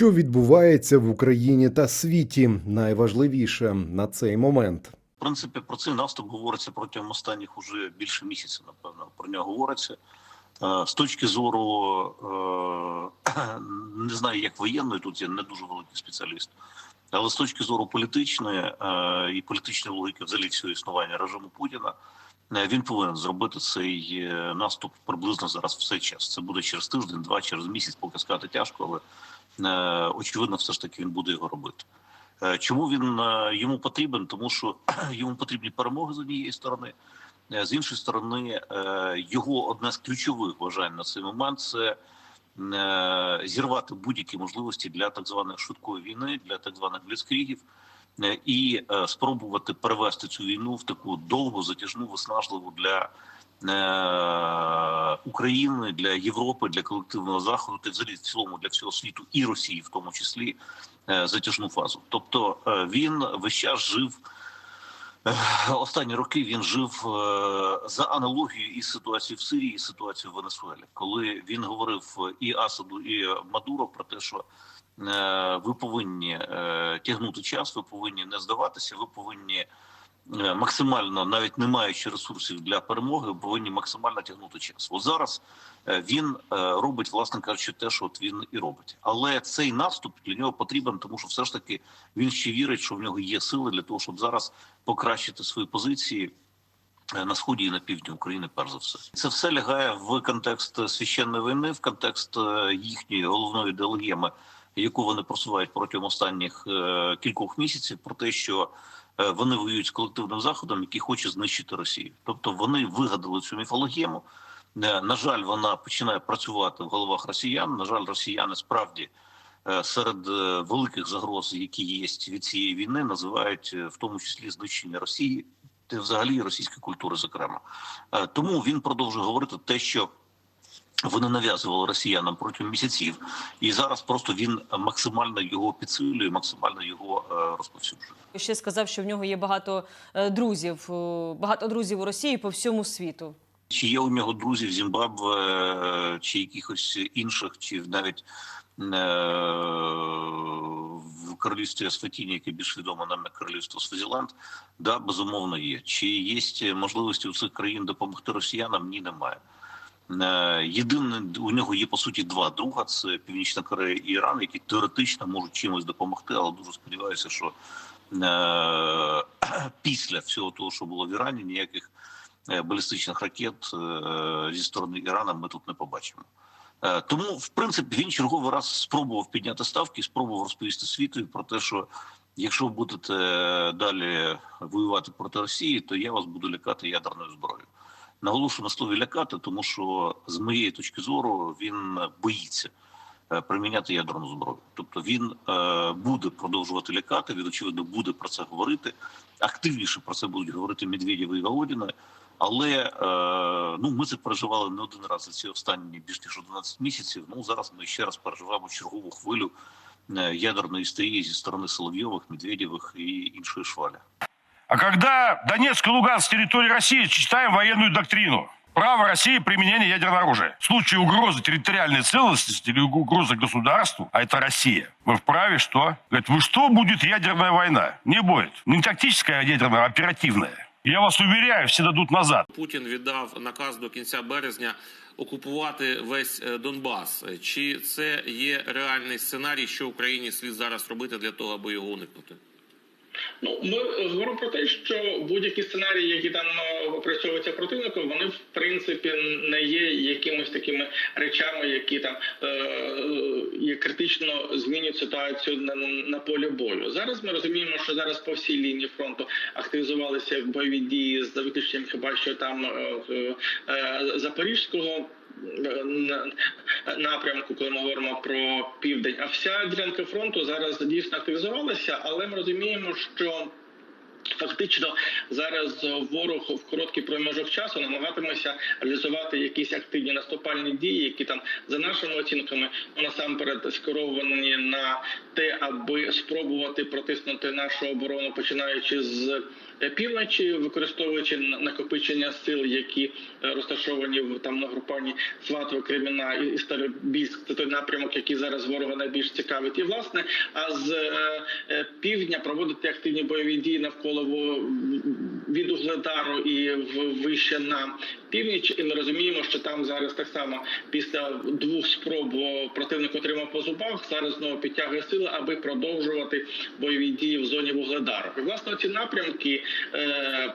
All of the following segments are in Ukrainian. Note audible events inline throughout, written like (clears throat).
Що відбувається в Україні та світі, найважливіше на цей момент. В принципі, про цей наступ говориться протягом останніх уже більше місяця. Напевно, про нього говориться. Е, З точки зору е, (clears throat) не знаю, як воєнної, тут я не дуже великий спеціаліст, але з точки зору політичної е, і політичної логіки взагалі всього існування режиму Путіна, він повинен зробити цей наступ приблизно зараз в час. Це буде через тиждень, два, через місяць, поки сказати тяжко, але очевидно, все ж таки він буде його робити. Е, Чому він е, йому потрібен? Тому що (clears throat) йому потрібні перемоги з однієї сторони, Е, з іншої сторони, е, його одне з ключових бажань на цей момент це е, зірвати будь-які можливості для так званої швидкої війни, для так званих бліцкрігів, е, і е, спробувати перевести цю війну в таку довгу, затяжну, виснажливу для е, України, для Європи, для колективного заходу, та взагалі в цілому для всього світу і Росії, в тому числі е, затяжну фазу. Тобто е, він весь час жив. е, Останні роки він жив е, за аналогією із ситуацією в Сирії, і ситуацією в Венесуелі, коли він говорив і Асаду, і Мадуро про те, що е, ви повинні е, тягнути час, ви повинні не здаватися, ви повинні е, максимально, навіть не маючи ресурсів для перемоги, повинні максимально тягнути час. От зараз е, він е, робить, власне кажучи, те, що от він і робить. Але цей наступ для нього потрібен, тому що все ж таки він ще вірить, що в нього є сили для того, щоб зараз покращити свої позиції. е, На сході і на півдні України, перш за все, це все лягає в контекст священної війни, в контекст е, їхньої головної ідеологіями, яку вони просувають протягом останніх е, кількох місяців, про те, що е, вони воюють з колективним заходом, який хоче знищити Росію. Тобто вони вигадали цю міфологему. Е, На жаль, вона починає працювати в головах росіян. На жаль, росіяни справді е, серед е, великих загроз, які є від цієї війни, називають е, в тому числі знищення Росії та взагалі російської культури, зокрема. Е, Тому він продовжує говорити те, що вони нав'язували росіянам протягом місяців, і зараз просто він максимально його підсилює, максимально його е, розповсюджує. Ще сказав, що в нього є багато е, друзів, е, багато друзів у Росії по всьому світу. Чи є у нього друзі в Зімбабве, чи якихось інших, чи навіть в королівстві Асфатіні, яке більш відомо нам як королівство Свазіленд, да, безумовно є. Чи є можливості у цих країн допомогти росіянам? Ні, немає. Е, Єдине, у нього є по суті два друга: це Північна Корея і Іран, які теоретично можуть чимось допомогти, але дуже сподіваюся, що е, (clears throat) після всього того, що було в Ірані, ніяких е, балістичних ракет зі сторони Ірана ми тут не побачимо. Тому, в принципі, він черговий раз спробував підняти ставки, спробував розповісти світу про те, що якщо будете далі воювати проти Росії, то я вас буду лякати ядерною зброєю. Наголошую на слові лякати, тому що з моєї точки зору він боїться е, приміняти ядерну зброю. Тобто він е, буде продовжувати лякати. Він очевидно буде про це говорити. Активніше про це будуть говорити Медведєв і Володіна. Але е, ну ми це переживали не один раз за ці останні більш ніж 11 місяців. Ну зараз ми ще раз переживаємо чергову хвилю е, ядерної істерії зі сторони Соловйових, Медведєвих і іншої швалі. А когда Донецк и Луганск территории России, читаем военную доктрину. Право России применения ядерного оружия. В случае угрозы территориальной целостности или угрозы государству, а это Россия, мы вправе что? Говорит, вы что, будет ядерная война? Не будет. Не тактическая, а ядерная, а оперативная. Я вас уверяю, все дадут назад. Путін віддав наказ до кінця березня окупувати весь е, Донбас. Чи це є реальний сценарій, що Україні слід зараз робити для того, аби його уникнути? Ну, ми говоримо про те, що будь-які сценарії, які там е, опрацьовуються противником, вони в принципі не є якимись такими речами, які там е, е, критично змінюють ситуацію на, на полі бою. Зараз ми розуміємо, що зараз по всій лінії фронту активізувалися бойові дії з виключенням хіба що там е, е, е, запорізького. На- напрямку, коли ми говоримо про південь, а вся ділянка фронту зараз дійсно активізувалася, але ми розуміємо, що Фактично зараз ворог в короткий проміжок часу намагатиметься реалізувати якісь активні наступальні дії, які там за нашими оцінками насамперед скеровані на те, аби спробувати протиснути нашу оборону, починаючи з е, півночі, використовуючи на- накопичення сил, які е, розташовані в там на групані Сватово, Креміна і Старобільськ. Це той напрямок, який зараз ворога найбільш цікавить. І власне, а з е, півдня проводити активні бойові дії навколо від Угледару і в вище на північ. І ми розуміємо, що там зараз так само після двох спроб противник отримав по зубах. Зараз знову підтягує сили, аби продовжувати бойові дії в зоні Вугледару. І власне ці напрямки. Е,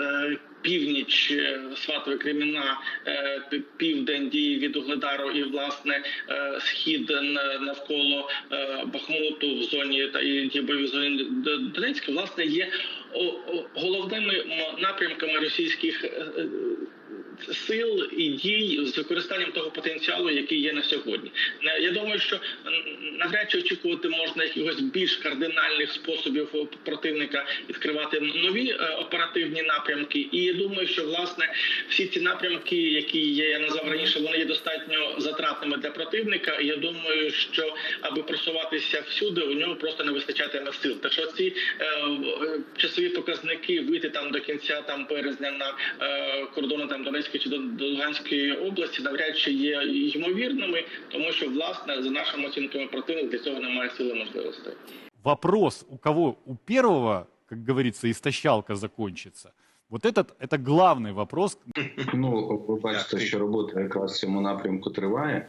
е, Північ е, Сватове Креміна, е, південь дії від Угледару і власне е, схід навколо Бахмуту в зоні та і ті бойові зоні Донецька, власне, є головними напрямками російських сил і дій з використанням того потенціалу, який є на сьогодні. Я думаю, що навряд чи очікувати можна якихось більш кардинальних способів противника відкривати нові е, оперативні напрямки. І я думаю, що власне всі ці напрямки, які є, я назвав раніше, вони є достатньо затратними для противника. І я думаю, що аби просуватися всюди, у нього просто не вистачатиме сил. Так що ці е, е, часові показники вийти там до кінця там березня на кордони там Донецької чи до Луганської області, навряд чи є ймовірними, тому що власне за нашими оцінками противник для цього немає сили можливостей. вопрос, у кого у первого, как говорится, істощалка закончится. Вот этот, это главный вопрос, Ну, ви бачите, що робота якраз в цьому напрямку триває.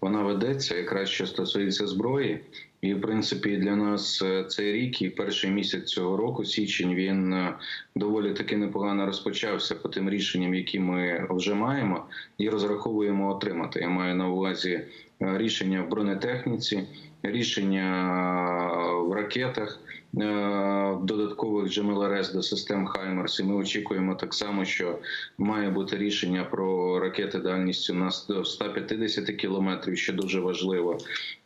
Вона ведеться якраз що стосується зброї. І в принципі для нас е, цей рік і перший місяць цього року, січень, він е, доволі таки непогано розпочався по тим рішенням, які ми вже маємо, і розраховуємо отримати. Я маю на увазі е, рішення в бронетехніці, рішення е, в ракетах. е, Додаткових GMLRS до систем Хаймерс, і ми очікуємо так само, що має бути рішення про ракети дальністю на 100 150 кілометрів, що дуже важливо.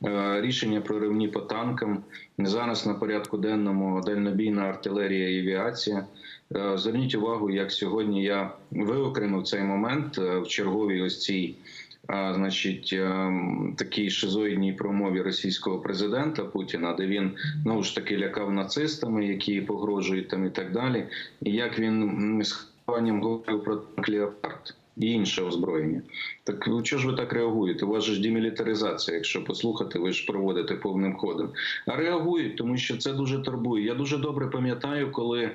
Е, Рішення про ривні по танкам зараз на порядку денному дальнобійна артилерія і авіація. Е, Зверніть увагу, як сьогодні я виокремив цей момент в черговій ось цій. Значить, ем, такій шизоїдній промові російського президента Путіна, де він знову ж таки лякав нацистами, які погрожують там і так далі. І як він з хванням говорив про танк і інше озброєння. Так ну, чого ж ви так реагуєте? У вас ж демілітаризація, якщо послухати, ви ж проводите повним ходом. А реагують, тому що це дуже турбує. Я дуже добре пам'ятаю, коли.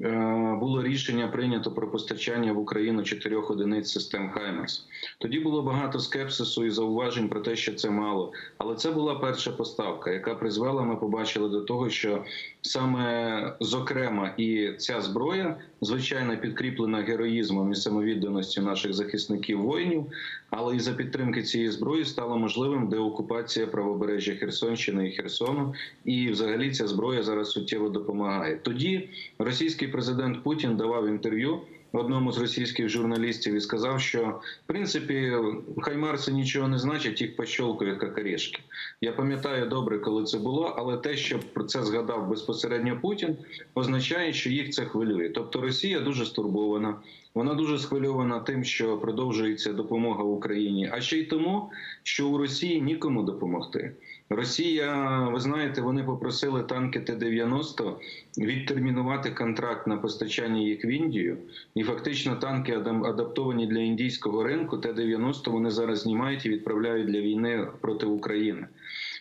е, Було рішення прийнято про постачання в Україну чотирьох одиниць систем Хаймерс. Тоді було багато скепсису і зауважень про те, що це мало. Але це була перша поставка, яка призвела, ми побачили до того, що саме зокрема і ця зброя, звичайно, підкріплена героїзмом і самовідданістю наших захисників воїнів, але і за підтримки цієї зброї стало можливим деокупація правобережжя Херсонщини і Херсону. І взагалі ця зброя зараз суттєво допомагає. Тоді російський президент Путін давав інтерв'ю одному з російських журналістів і сказав, що в принципі хаймарси нічого не значать, їх пощолкують як орешки. Я пам'ятаю добре, коли це було, але те, що про це згадав безпосередньо Путін, означає, що їх це хвилює. Тобто Росія дуже стурбована. Вона дуже схвильована тим, що продовжується допомога Україні, а ще й тому, що у Росії нікому допомогти. Росія, ви знаєте, вони попросили танки Т-90 відтермінувати контракт на постачання їх в Індію, і фактично танки адаптовані для індійського ринку. Т-90 вони зараз знімають і відправляють для війни проти України.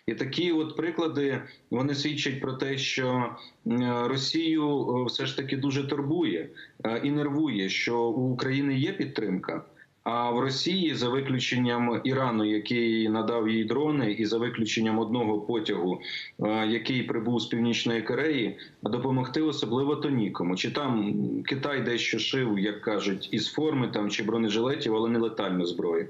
І такі от приклади вони свідчать про те, що е, Росію е, все ж таки дуже турбує е, і нервує, що у України є підтримка. А в Росії, за виключенням Ірану, який надав їй дрони, і за виключенням одного потягу, який прибув з північної Кореї, допомогти особливо то нікому. Чи там Китай дещо шив, як кажуть, із форми там чи бронежилетів, але не летальну зброю.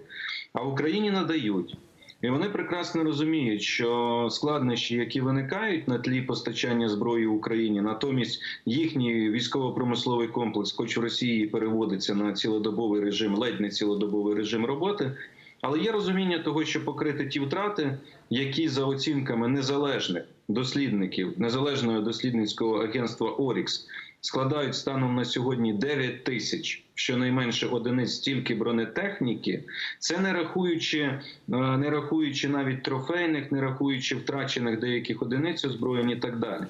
А Україні надають. І вони прекрасно розуміють, що складнощі, які виникають на тлі постачання зброї Україні, натомість їхній військово-промисловий комплекс, хоч в Росії переводиться на цілодобовий режим, ледь не цілодобовий режим роботи. Але є розуміння того, що покрити ті втрати, які за оцінками незалежних дослідників незалежного дослідницького агентства Орікс складають станом на сьогодні 9 тисяч, щонайменше одиниць тільки бронетехніки. Це не рахуючи, е, не рахуючи навіть трофейних, не рахуючи втрачених деяких одиниць озброєнь і так далі.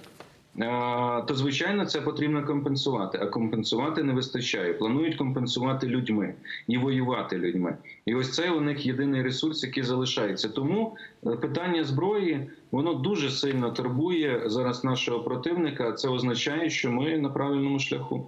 То звичайно це потрібно компенсувати, а компенсувати не вистачає. Планують компенсувати людьми і воювати людьми. І ось це у них єдиний ресурс, який залишається. Тому е, питання зброї воно дуже сильно турбує зараз нашого противника. Це означає, що ми на правильному шляху.